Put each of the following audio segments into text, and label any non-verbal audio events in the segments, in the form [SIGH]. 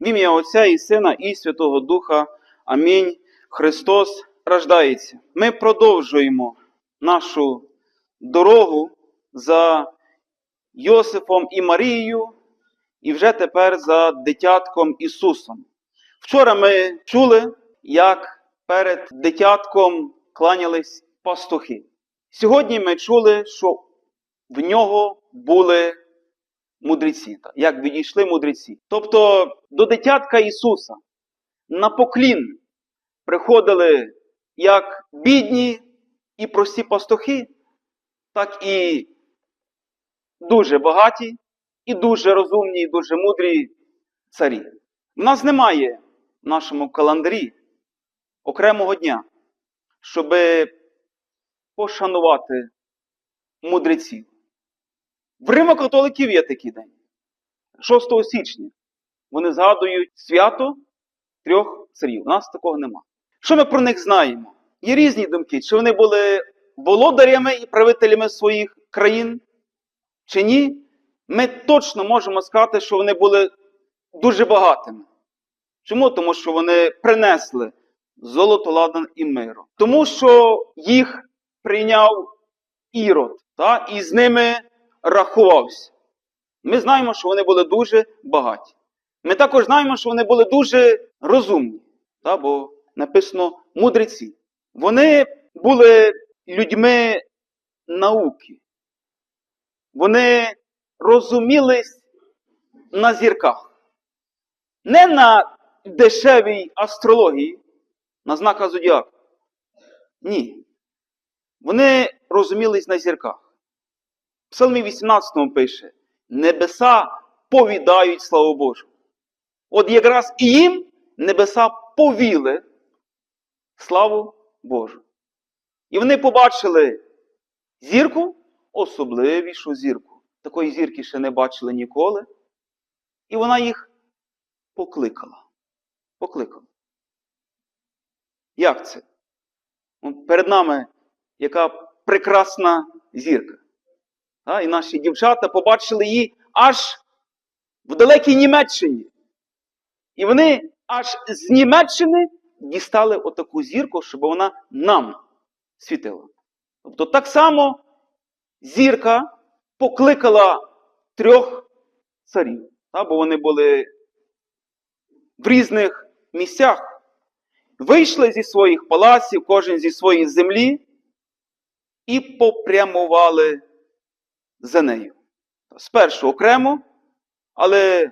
В ім'я Отця і Сина, і Святого Духа. Амінь. Христос рождається. Ми продовжуємо нашу дорогу за Йосифом і Марією, і вже тепер за дитятком Ісусом. Вчора ми чули, як перед дитятком кланялись пастухи. Сьогодні ми чули, що в нього були мудреці, як відійшли мудреці. Тобто до дитятка Ісуса на поклін приходили як бідні і прості пастухи, так і дуже багаті, і дуже розумні, і дуже мудрі царі. У нас немає в нашому календарі окремого дня, щоб пошанувати мудреців. В Римо-католиків є такий день. 6 січня. Вони згадують свято трьох царів. У нас такого нема. Що ми про них знаємо? Є різні думки, чи вони були володарями і правителями своїх країн, чи ні. Ми точно можемо сказати, що вони були дуже багатими. Чому? Тому що вони принесли золото, ладан і миру. Тому що їх прийняв Ірод, та, і з ними рахувався. Ми знаємо, що вони були дуже багаті. Ми також знаємо, що вони були дуже розумні, та, бо написано мудреці. Вони були людьми науки. Вони розумілись на зірках. Не на дешевій астрології, на знаках зодіаку. Ні. Вони розумілись на зірках. В Псалмі 18 пише: Небеса повідають славу Божу. От якраз і їм небеса повіли славу Божу. І вони побачили зірку, особливішу зірку. Такої зірки ще не бачили ніколи. І вона їх покликала. Покликала. Як це? Перед нами яка прекрасна зірка. А, І наші дівчата побачили її аж в далекій Німеччині. І вони аж з Німеччини дістали отаку зірку, щоб вона нам світила. Тобто так само зірка покликала трьох царів, та, бо вони були в різних місцях. Вийшли зі своїх палаців, кожен зі своєї землі, і попрямували за нею. Спершу окремо, але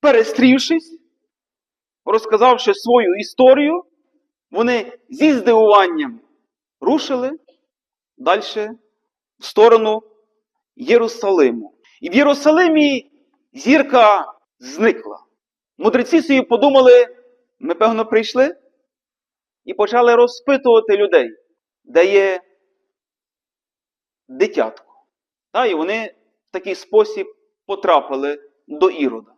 перестрівшись, розказавши свою історію, вони зі здивуванням рушили далі в сторону Єрусалиму. І в Єрусалимі зірка зникла. Мудреці собі подумали, ми, певно, прийшли і почали розпитувати людей, де є дитятко. Та, і вони в такий спосіб потрапили до Ірода.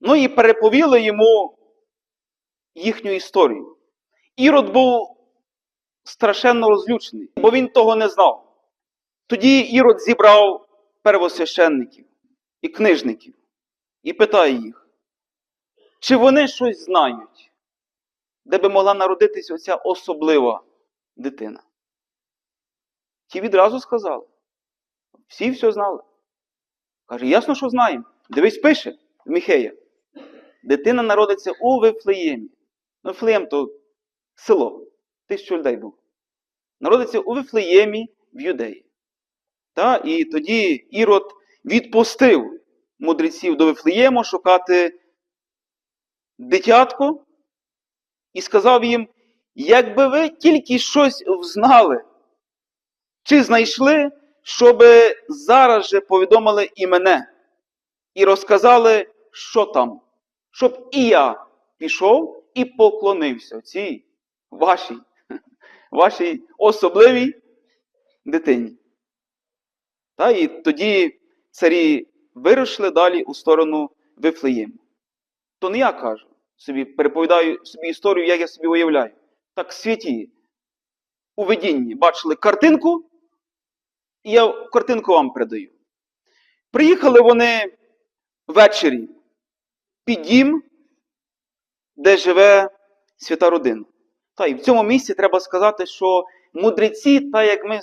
Ну і переповіли йому їхню історію. Ірод був страшенно розлючений, бо він того не знав. Тоді Ірод зібрав первосвященників і книжників і питає їх, чи вони щось знають, де би могла народитись оця особлива дитина. Ті відразу сказали. Всі все знали. Каже, ясно, що знаємо. Дивись, пише Міхея. Дитина народиться у Вифлеємі. Ну, Вифлеєм то село. Тисячу людей було. Народиться у Вифлеємі в Юдеї. Та, і тоді Ірод відпустив мудреців до Вифлеєму шукати дитятко і сказав їм, якби ви тільки щось взнали, чи знайшли, щоб зараз же повідомили і мене, і розказали, що там, щоб і я пішов і поклонився цій вашій, [LAUGHS] вашій особливій дитині. Та і тоді царі вирушили далі у сторону Вифлеєму. То не я кажу, собі переповідаю собі історію, як я собі уявляю. Так святі у видінні бачили картинку, і я картинку вам передаю. Приїхали вони ввечері під дім, де живе свята родина. Та і в цьому місці треба сказати, що мудреці, так як ми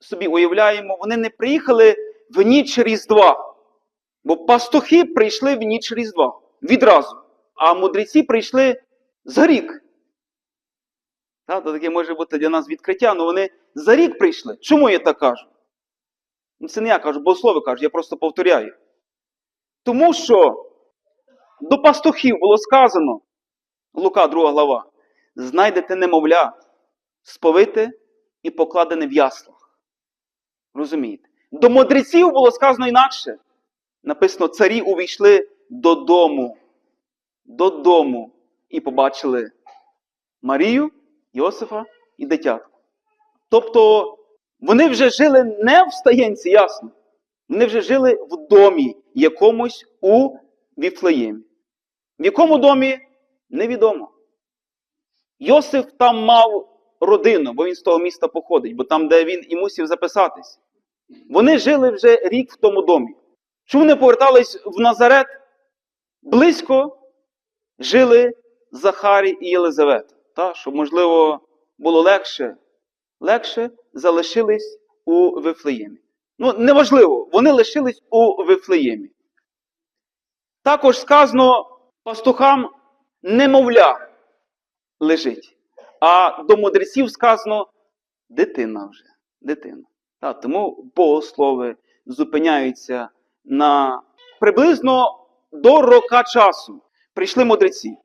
собі уявляємо, вони не приїхали в ніч Різдва. Бо пастухи прийшли в ніч Різдва відразу. А мудреці прийшли за рік. Та, таке може бути для нас відкриття, але вони за рік прийшли. Чому я так кажу? Ну, Це не я кажу, богослови кажуть, я просто повторяю. Тому що до пастухів було сказано, Лука, 2 глава, знайдете немовля, сповите і покладене в яслах. Розумієте? До мудреців було сказано інакше. Написано, царі увійшли додому. Додому. І побачили Марію, Йосифа і дитятку. Тобто вони вже жили не в стаєнці, ясно. Вони вже жили в домі якомусь у Віфлеємі. В якому домі невідомо. Йосиф там мав родину, бо він з того міста походить, бо там, де він і мусив записатись. Вони жили вже рік в тому домі. Чому не повертались в Назарет? Близько жили Захарій і Єлизавета. Та, щоб, можливо, було легше, легше залишились у Вифлеємі. Ну, неважливо, вони лишились у Вифлеємі. Також сказано пастухам немовля лежить. А до мудреців сказано дитина вже. Дитина. Та, тому богослови зупиняються на приблизно до рока часу. Прийшли мудреці.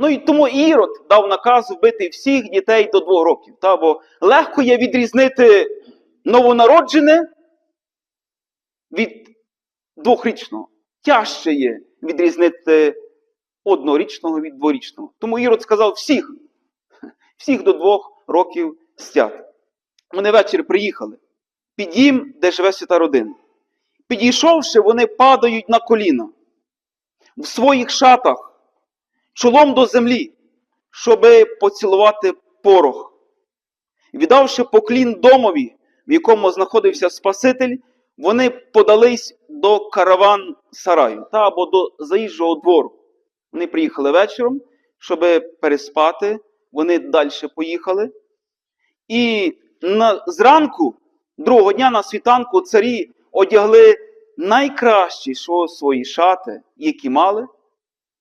Ну і тому Ірод дав наказ вбити всіх дітей до двох років. Та, бо легко є відрізнити новонароджене від двохрічного. Тяжче є відрізнити однорічного від дворічного. Тому Ірод сказав всіх, всіх до двох років стяти. Вони ввечері приїхали під де живе свята родина. Підійшовши, вони падають на коліна в своїх шатах, чолом до землі, щоби поцілувати порох. Віддавши поклін домові, в якому знаходився Спаситель, вони подались до караван сараю та або до заїжджого двору. Вони приїхали вечором, щоб переспати. Вони далі поїхали. І на, зранку, другого дня на світанку, царі одягли найкращі свої шати, які мали.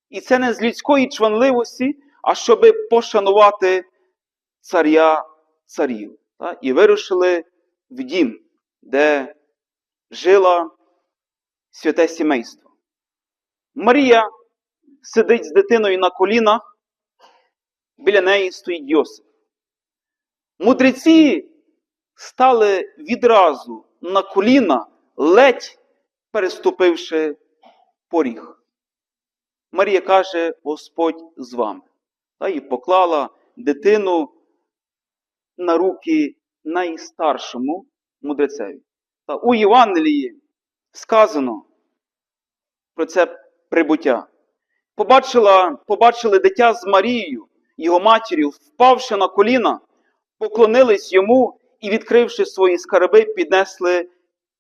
І це не з людської чванливості, а щоб пошанувати царя царів. Та? І вирушили в дім, де жила святе сімейство. Марія сидить з дитиною на колінах, біля неї стоїть Йосип. Мудреці стали відразу на коліна, ледь переступивши поріг. Марія каже, Господь з вами. Та і поклала дитину на руки найстаршому мудрецеві. Та у Євангелії сказано про це прибуття. Побачила, побачили дитя з Марією, його матір'ю, впавши на коліна, поклонились йому і, відкривши свої скарби, піднесли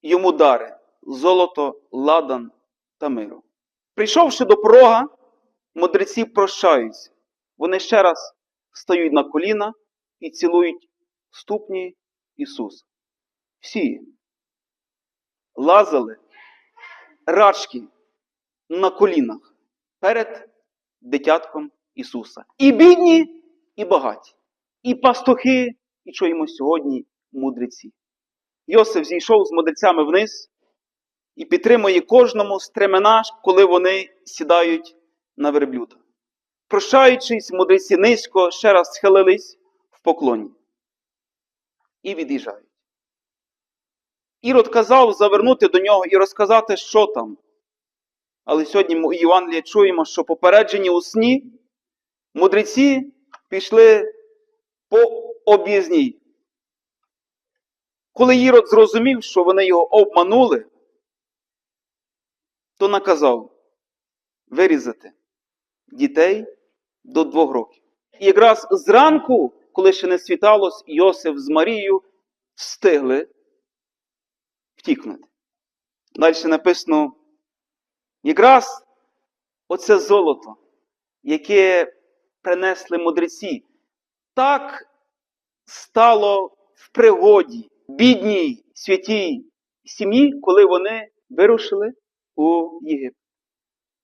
йому дари золото, ладан та миру. Прийшовши до порога, мудреці прощаються. Вони ще раз стають на коліна і цілують ступні Ісуса. Всі лазали рачки на колінах перед дитятком Ісуса. І бідні, і багаті, і пастухи, і чуємо сьогодні мудреці. Йосиф зійшов з мудрецями вниз і підтримує кожному стремена, коли вони сідають на верблюда. Прощаючись, мудреці низько ще раз схилились в поклоні і від'їжджають. Ірод казав завернути до нього і розказати, що там. Але сьогодні ми у Євангелії чуємо, що попереджені у сні мудреці пішли по об'їзній. Коли Ірод зрозумів, що вони його обманули, то наказав вирізати дітей до двох років. І якраз зранку, коли ще не світалось, Йосиф з Марією встигли втікнути. Далі написано, якраз оце золото, яке принесли мудреці, так стало в пригоді бідній святій сім'ї, коли вони вирушили у Єгипет.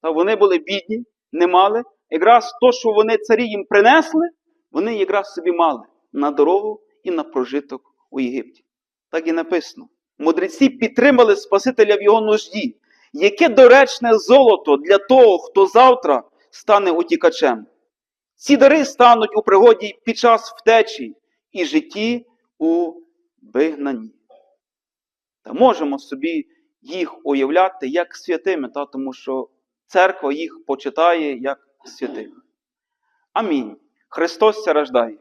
Та вони були бідні, не мали. Якраз то, що вони царі їм принесли, вони якраз собі мали на дорогу і на прожиток у Єгипті. Так і написано. Мудреці підтримали Спасителя в його нужді. Яке доречне золото для того, хто завтра стане утікачем. Ці дари стануть у пригоді під час втечі і житті у вигнанні. Та можемо собі їх уявляти як святими, та, тому що церква їх почитає як святими. Амінь. Христос рождає.